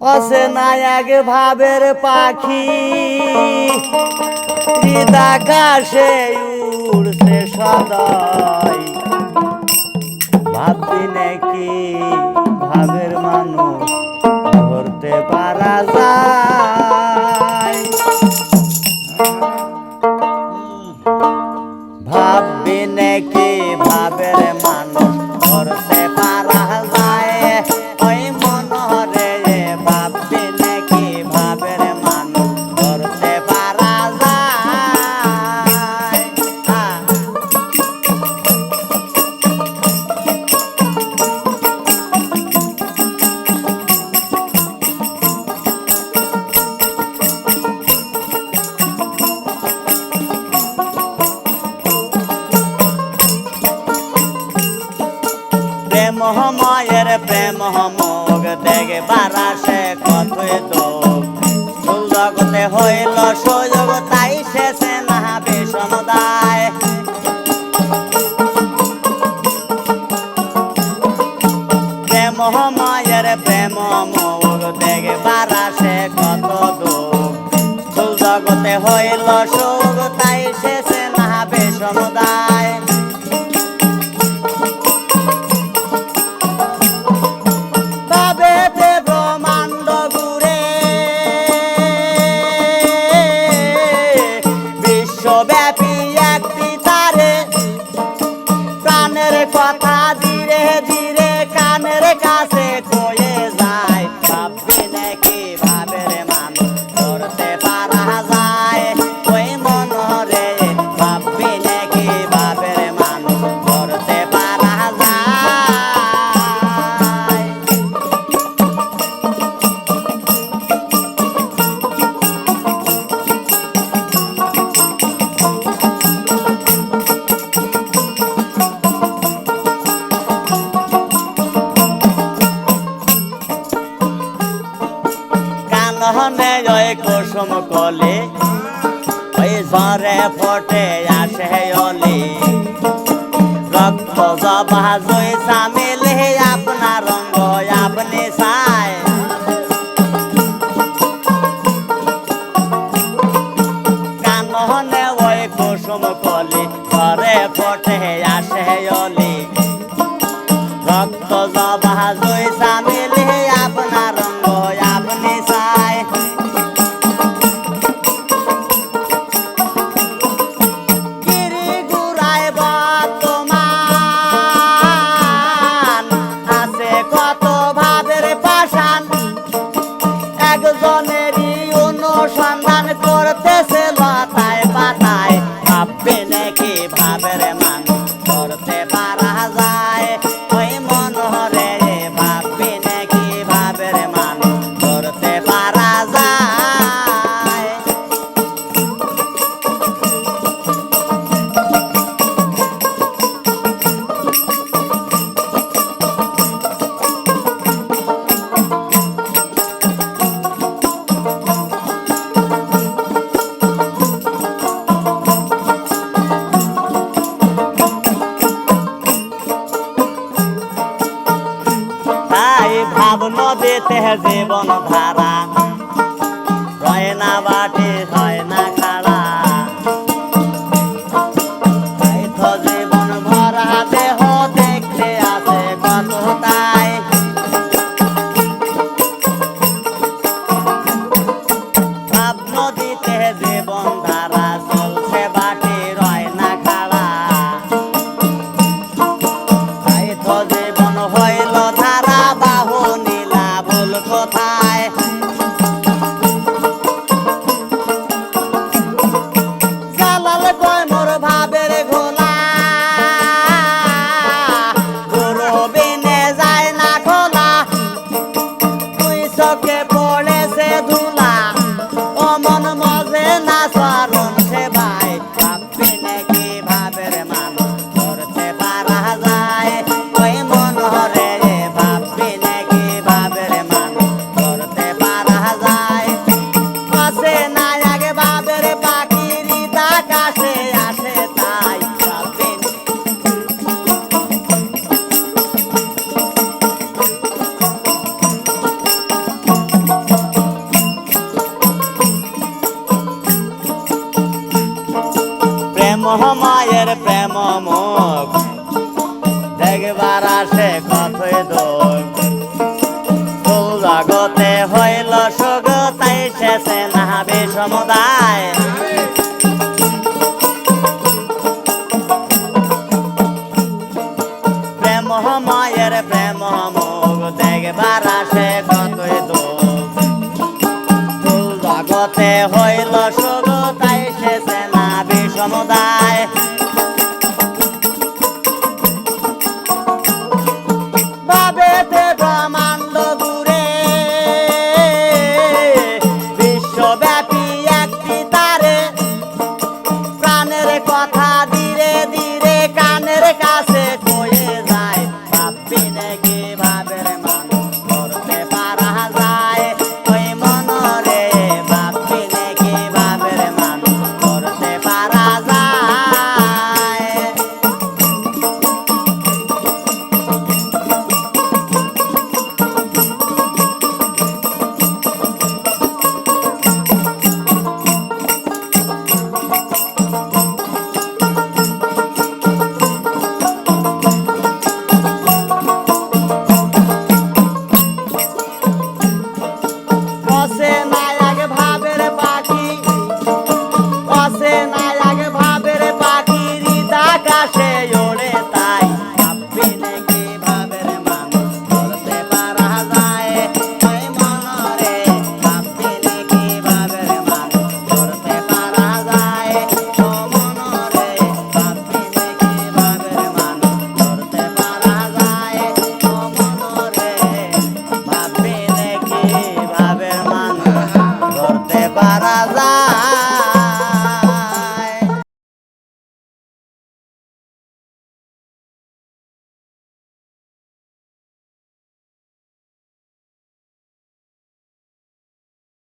অসেনায়াগ ভাবের পাখি। কাশে উড়ছে সদয়। ভাবি নাকি প্রেম মায়ের প্রেম মোগ দেখবার আসে কতই দোষ ফুল জগতে হইল সুযোগ, তাই শেষে নাহা বিষমদায় প্রেম মায়ের প্রেম দেগে দেখবার আসে কত দোষ ফুল জগতে হইল সুযোগ, তাই শেষে নাহা বিষমদায় নহনে জয় কুসুম কলে। ওই ঝরে ফোটে আসে অলে। রক্ত জবা জয় সামিলে আপনা রঙ্গ আপনি সায় কানহনে ওই কুসুম কলে quatro. হইতে জীবন ধারা passar মহামায়ের প্রেম মুখ। দেখবার আসে কথই দোষ। জগতে হইল সুগতাই শেষে নাহাবি সমুদায়। প্রেম মায়ের প্রেম মুখ, দেখবার